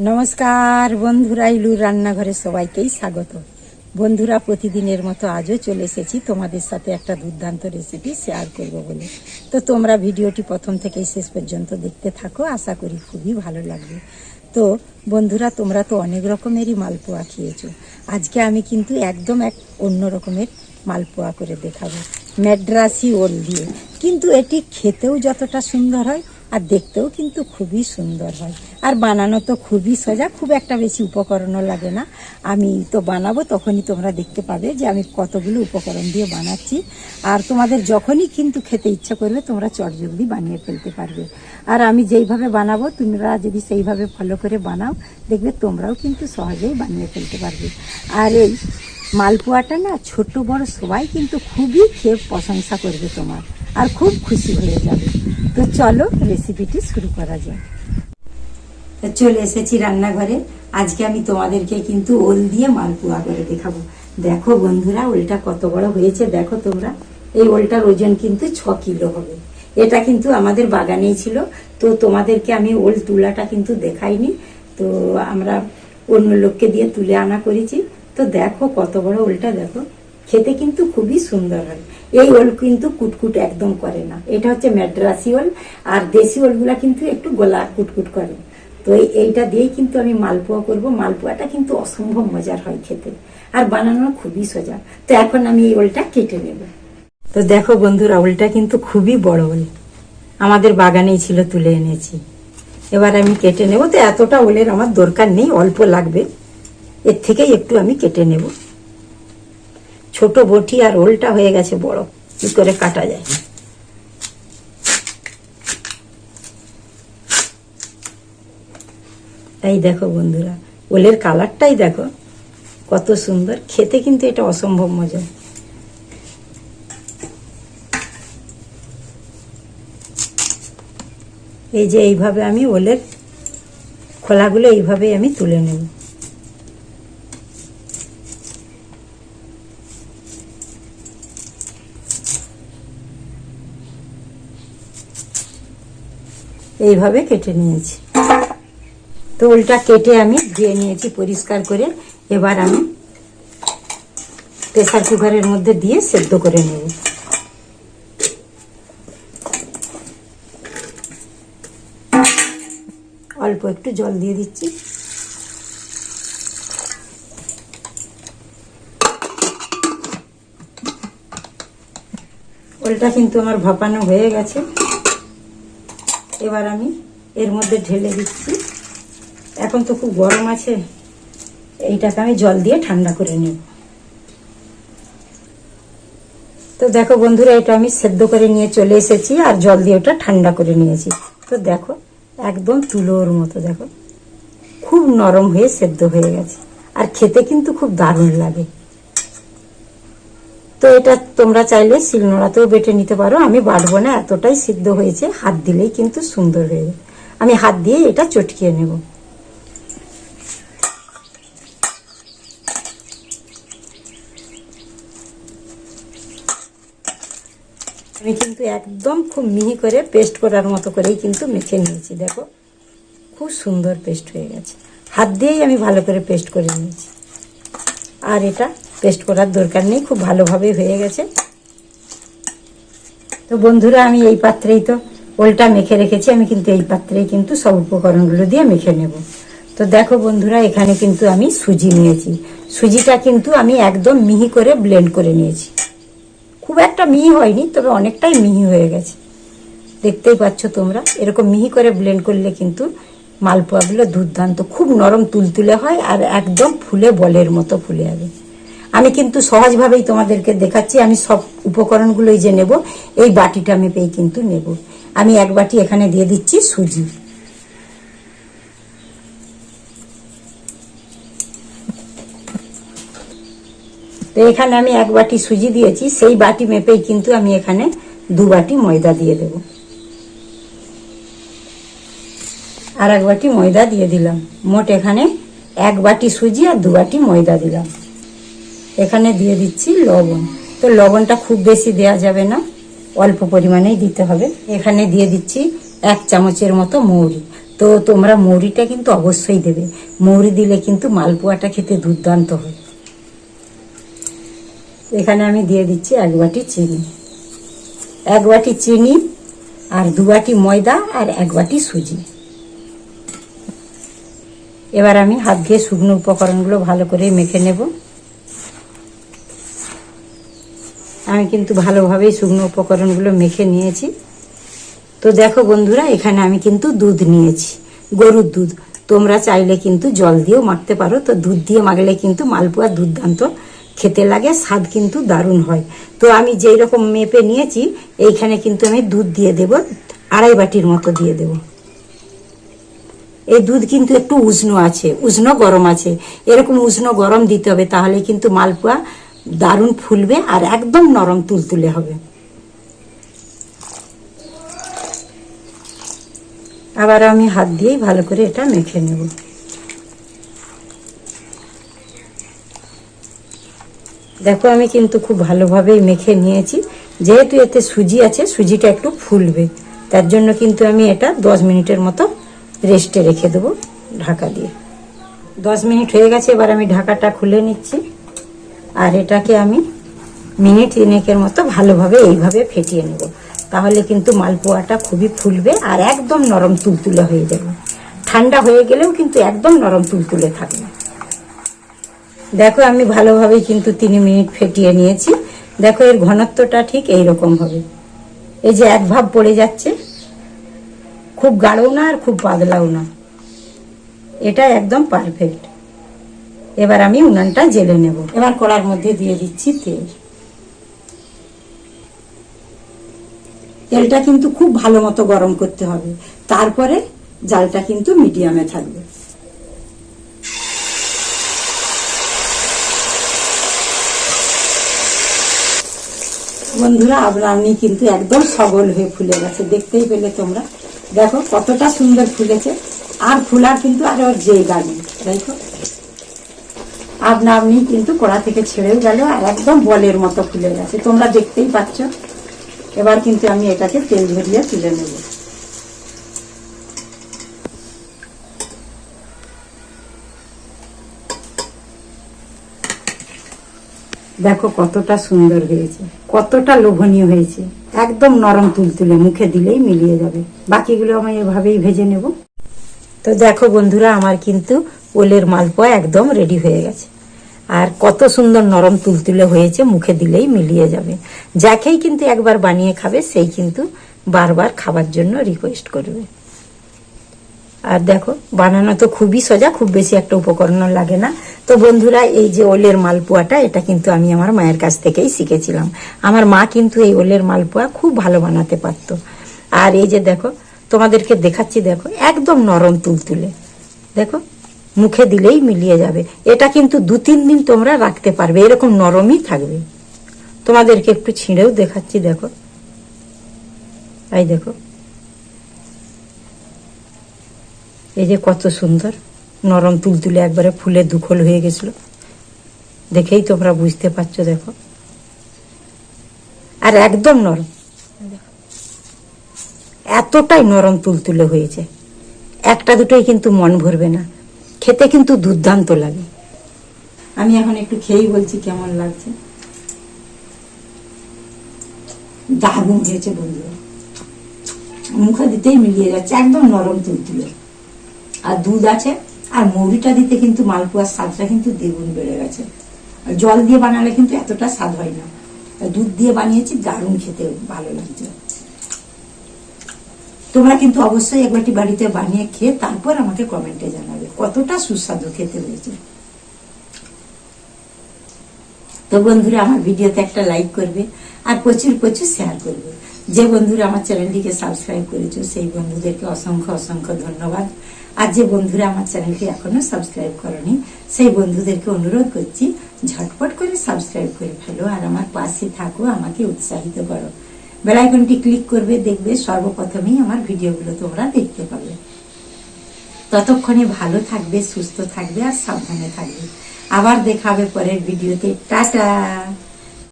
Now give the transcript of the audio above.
নমস্কার, বন্ধুরা, ইলুর রান্নাঘরে সবাইকেই স্বাগত। বন্ধুরা, প্রতিদিনের মতো আজও চলে এসেছি তোমাদের সাথে একটা দুর্দান্ত রেসিপি শেয়ার করব বলে। তো তোমরা ভিডিওটি প্রথম থেকেই শেষ পর্যন্ত দেখতে থাকো, আশা করি খুবই ভালো লাগবে। তো বন্ধুরা, তোমরা তো অনেক রকমেরই মালপোয়া খেয়েছো। আজকে আমি কিন্তু একদম এক অন্য রকমের মালপোয়া করে দেখাবো। ম্যাড্রাসি ওল দিয়ে। কিন্তু এটি খেতেও যতটা সুন্দর হয় আর দেখতেও কিন্তু খুবই সুন্দর হয়। আর বানানো তো খুবই সোজা, খুব একটা বেশি উপকরণও লাগে না। আমি তো বানাবো, তখনই তোমরা দেখতে পাবে যে আমি কতগুলো উপকরণ দিয়ে বানাচ্ছি। আর তোমাদের যখনই কিন্তু খেতে ইচ্ছা করবে, তোমরা চটজলদি বানিয়ে ফেলতে পারবে। আর আমি যেইভাবে বানাবো, তোমরা যদি সেইভাবে ফলো করে বানাও, দেখবে তোমরাও কিন্তু সহজেই বানিয়ে ফেলতে পারবে। আর এই মালপোয়াটা না ছোট বড় সবাই কিন্তু খুবই খেয়ে প্রশংসা করবে তোমার। আর খুব খুশি হয়ে যাবে। তো চলো রেসিপিটি শুরু করা যাক। তো চলে এসেছি রান্নাঘরে। আজকে আমি তোমাদেরকে কিন্তু ওল দিয়ে মালপোয়া করে দেখাবো। দেখো বন্ধুরা, ওলটা কত বড় হয়েছে, দেখো তোমরা। এই ওলটার ওজন কিন্তু ছ কিলো হবে। এটা কিন্তু আমাদের বাগানেই ছিল। তো তোমাদেরকে আমি ওল তুলাটা কিন্তু দেখাইনি। তো আমরা অন্য লোককে দিয়ে তুলে আনা করেছি। তো দেখো কত বড় ওলটা, দেখো। খেতে কিন্তু খুবই সুন্দর হয়। এই ওল কিন্তু কুটকুট একদম করে না। এটা হচ্ছে ম্যাড্রাসি ওল আর দেশি ওলগুলা কিন্তু একটু গোলা কুটকুট করে। তো এইটা দিয়েই কিন্তু আমি মালপোয়া করব। মালপোয়াটা কিন্তু অসম্ভব মজার হয় খেতে। আর বানানো খুবই সোজা। তো এখন আমি এই ওলটা কেটে নেব। তো দেখো বন্ধুরা, ওলটা কিন্তু খুবই বড় ওল। আমাদের বাগানেই ছিল, তুলে এনেছি। এবার আমি কেটে নেব। তো এতটা ওলের আমার দরকার নেই, অল্প লাগবে। এর থেকেই একটু আমি কেটে নেব। ছোট বটি আর ওলটা হয়ে গেছে বড়। কি করে কাটা যায়? তাই দেখো বন্ধুরা, ওলের কালারটাই দেখো, কত সুন্দর। খেতে কিন্তু এটা অসম্ভব মজা। এই যে এইভাবে আমি ওলের খোলাগুলো এইভাবে আমি তুলে নেব। এইভাবে কেটে নিয়েছি। তো ওলটা কেটে আমি ধুয়ে নিয়েছি পরিষ্কার করে। এবার আমি প্রেসার কুকারের মধ্যে দিয়ে সেদ্ধ করে নেব। অল্প একটু জল দিয়ে দিচ্ছি। ওলটা কিন্তু আমার ভাপানো হয়ে গেছে। এবার আমি এর মধ্যে ঢেলে দিচ্ছি। এখন তো খুব গরম আছে, এইটাকে আমি জল দিয়ে ঠান্ডা করে নেব। তো দেখো বন্ধুরা, এটা আমি সেদ্ধ করে নিয়ে চলে এসেছি আর জল দিয়ে ওটা ঠান্ডা করে নিয়েছি। তো দেখো, একদম তুলোর মতো, দেখো। খুব নরম হয়ে সেদ্ধ হয়ে গেছে। আর খেতে কিন্তু খুব দারুণ লাগে। তো এটা তোমরা চাইলে শিলনোড়াতেও বেটে নিতে পারো। আমি বাটবো না এতটাই সিদ্ধ হয়েছে, হাত দিলেই কিন্তু সুন্দর হয়ে আমি হাত দিয়ে এটা চটকিয়ে নেব। আমি কিন্তু একদম খুব মিহি করে পেস্ট করার মতো করেই কিন্তু মেখে নিয়েছি, দেখো। খুব সুন্দর পেস্ট হয়ে গেছে। হাত দিয়েই আমি ভালো করে পেস্ট করে নিয়েছি। আর এটা পেস্ট করার দরকার নেই, খুব ভালোভাবে হয়ে গেছে। তো বন্ধুরা, আমি এই পাত্রেই তো ওলটা মেখে রেখেছি, আমি কিন্তু এই পাত্রেই কিন্তু সব উপকরণগুলো দিয়ে মেখে নেব। তো দেখো বন্ধুরা, এখানে কিন্তু আমি সুজি নিয়েছি। সুজিটা কিন্তু আমি একদম মিহি করে ব্লেন্ড করে নিয়েছি। খুব একটা মিহি হয়নি, তবে অনেকটাই মিহি হয়ে গেছে। দেখতেই পাচ্ছ তোমরা, এরকম মিহি করে ব্লেন্ড করলে কিন্তু মালপোয়াগুলো দুর্দান্ত, খুব নরম তুলতুলে হয় আর একদম ফুলে বলের মতো ফুলে যাবে। আমি কিন্তু সহজভাবেই তোমাদেরকে দেখাচ্ছি, আমি সব উপকরণগুলোই যে নেব, এই বাটিটা মেপেই কিন্তু নেব। আমি এক বাটি এখানে দিয়ে দিচ্ছি সুজি। তো এখানে আমি এক বাটি সুজি দিয়েছি, সেই বাটি মেপেই কিন্তু আমি এখানে দু বাটি ময়দা দিয়ে দেব। আর এক বাটি ময়দা দিয়ে দিলাম। মোট এখানে এক বাটি সুজি আর দু বাটি ময়দা দিলাম। এখানে দিয়ে দিচ্ছি লবণ। তো লবণটা খুব বেশি দেয়া যাবে না, অল্প পরিমাণেই দিতে হবে। এখানে দিয়ে দিচ্ছি এক চামচের মতো মৌরি। তো তোমরা মৌরিটা কিন্তু অবশ্যই দেবে। মৌরি দিলে কিন্তু মালপোয়াটা খেতে দুর্দান্ত হয়। এখানে আমি দিয়ে দিচ্ছি এক বাটি চিনি। এক বাটি চিনি আর দু বাটি ময়দা আর এক বাটি সুজি। এবার আমি হাত দিয়ে শুকনো উপকরণগুলো ভালো করে মেখে নেব। আমি কিন্তু ভালোভাবেই শুকনো উপকরণগুলো মেখে নিয়েছি। তো দেখো বন্ধুরা, এখানে আমি কিন্তু দুধ নিয়েছি, গরুর দুধ। তোমরা চাইলে কিন্তু জল দিয়েও মাখতে পারো। তো দুধ দিয়ে মাখলে কিন্তু মালপোয়া দুর্দান্ত, খেতে লাগে, স্বাদ কিন্তু দারুণ হয়। তো আমি যেই রকম মেপে নিয়েছি, এইখানে কিন্তু আমি দুধ দিয়ে দেব, আড়াই বাটির মতো দিয়ে দেব। এই দুধ কিন্তু একটু উষ্ণ আছে, উষ্ণ গরম আছে। এরকম উষ্ণ গরম দিতে হবে, তাহলে কিন্তু মালপোয়া দারুণ ফুলবে আর একদম নরম তুলতুলে হবে। আবার আমি হাত দিয়েই ভালো করে এটা মেখে নেব। দেখো আমি কিন্তু খুব ভালোভাবেই মেখে নিয়েছি। যেহেতু এতে সুজি আছে, সুজিটা একটু ফুলবে। তার জন্য কিন্তু আমি এটা দশ মিনিটের মতো রেস্টে রেখে দেবো ঢাকা দিয়ে। দশ মিনিট হয়ে গেছে, এবার আমি ঢাকাটা খুলে নিচ্ছি। আর এটাকে আমি মিনিট তিনেকের মতো ভালোভাবে এইভাবে ফেটিয়ে নেব। তাহলে কিন্তু মালপোয়াটা খুবই ফুলবে আর একদম নরম তুলতুলে হয়ে যাবে। ঠান্ডা হয়ে গেলেও কিন্তু একদম নরম তুলতুলে থাকবে। দেখো আমি ভালোভাবে কিন্তু তিন মিনিট ফেটিয়ে নিয়েছি। দেখো এর ঘনত্বটা ঠিক এই রকম হবে। এই যে এক ভাব পড়ে যাচ্ছে। খুব গাঢ়ও না আর খুব পাতলাও না। এটা একদম পারফেক্ট এবার আমি উনানটা জেলে নেব। এবার কড়ার মধ্যে দিয়ে দিচ্ছি তেল। তেলটা কিন্তু খুব ভালো মতো গরম করতে হবে। তারপরে জালটা কিন্তু মিডিয়ামে থাকবে। বন্ধুরা আপনি কিন্তু একদম সবল হয়ে ফুলে গেছে। দেখতেই পেলে তোমরা। দেখো কতটা সুন্দর ফুলেছে। আর ফুলার কিন্তু আর ওর জায়গা নেই। দেখো। আপনা আপনি কিন্তু কড়া থেকে ছেড়েও গেল আর একদম বলের মতো ফুলে গেছে। তোমরা দেখতেই পাচ্ছ। এবার কিন্তু আমি এটাকে তেল ঝরিয়ে তুলে নেব। দেখো কতটা সুন্দর হয়েছে, কতটা লোভনীয় হয়েছে। একদম নরম তুলতুলে মুখে দিলেই মিলিয়ে যাবে। বাকিগুলো আমি এভাবেই ভেজে নেব। তো দেখো বন্ধুরা, আমার কিন্তু ওলের মালপোয়া একদম রেডি হয়ে গেছে। আর কত সুন্দর নরম তুলতুলে হয়েছে, মুখে দিলেই মিলিয়ে যাবে। যাকেই কিন্তু একবার বানিয়ে খাবে, সেই কিন্তু বারবার খাবার জন্য রিকোয়েস্ট করবে। আর দেখো, বানানো তো খুবই সোজা, খুব বেশি একটা উপকরণ লাগে না। তো বন্ধুরা, এই যে ওলের মালপোয়াটা, এটা কিন্তু আমি আমার মায়ের কাছ থেকেই শিখেছিলাম। আমার মা কিন্তু এই ওলের মালপোয়া খুব ভালো বানাতে পারতো। আর এই যে দেখো, তোমাদেরকে দেখাচ্ছি, দেখো, একদম নরম তুলতুলে। দেখো মুখে দিলেই মিলিয়ে যাবে। এটা কিন্তু দু তিন দিন তোমরা রাখতে পারবে। এরকম নরমই থাকবে। তোমাদেরকে একটু ছিঁড়েও দেখাচ্ছি, দেখো। এই দেখো। এই যে কত সুন্দর। নরম তুলতুলে একবারে ফুলে দুখল হয়ে গেছিল। দেখেই তোমরা বুঝতে পারছ, দেখো। আর একদম নরম। এতটাই নরম তুলতুলে হয়েছে। একটা দুটোই কিন্তু মন ভরবে না। খেতে কিন্তু দুর্দান্ত লাগে। আমি এখন একটু খেয়েই বলছি কেমন লাগছে। দারুণ হয়েছে বন্ধুরা মুখে দিতেই মিলিয়ে যাচ্ছে, একদম নরম তুলতুলে। আর দুধ আছে, আর মৌরিটা দিতে কিন্তু মালপোয়ার স্বাদটা কিন্তু দ্বিগুণ বেড়ে গেছে। আর জল দিয়ে বানালে কিন্তু এতটা স্বাদ হয় না। দুধ দিয়ে বানিয়েছি, দারুণ খেতে ভালো লাগছে। তোমরা কিন্তু অবশ্যই একবারটি বাড়িতে বানিয়ে খেয়ে তারপর আমাকে কমেন্টে জানাবে। কতটা সুস্বাদু খেতে হয়েছে। তো বন্ধুরা, আমার ভিডিওতে একটা লাইক করবে আর প্রচুর প্রচুর শেয়ার করবে। যে বন্ধুরা আমার চ্যানেলটিকে সাবস্ক্রাইব করেছ, সেই বন্ধুদেরকে অসংখ্য অসংখ্য ধন্যবাদ। আর যে বন্ধুরা আমার চ্যানেলটি এখনও সাবস্ক্রাইব করেনি, সেই বন্ধুদেরকে অনুরোধ করছি, ঝটপট করে সাবস্ক্রাইব করে ফেলো আর আমার পাশে থাকো, আমাকে উৎসাহিত করো। বেলাইকনটি ক্লিক করবে, দেখবে সর্বপ্রথমেই আমার ভিডিওগুলো তোমরা দেখতে পাবে। ততক্ষণে ভালো থাকবে সুস্থ থাকবে আর সাবধানে থাকবে। আবার দেখাবে পরের ভিডিওতে। টাটা!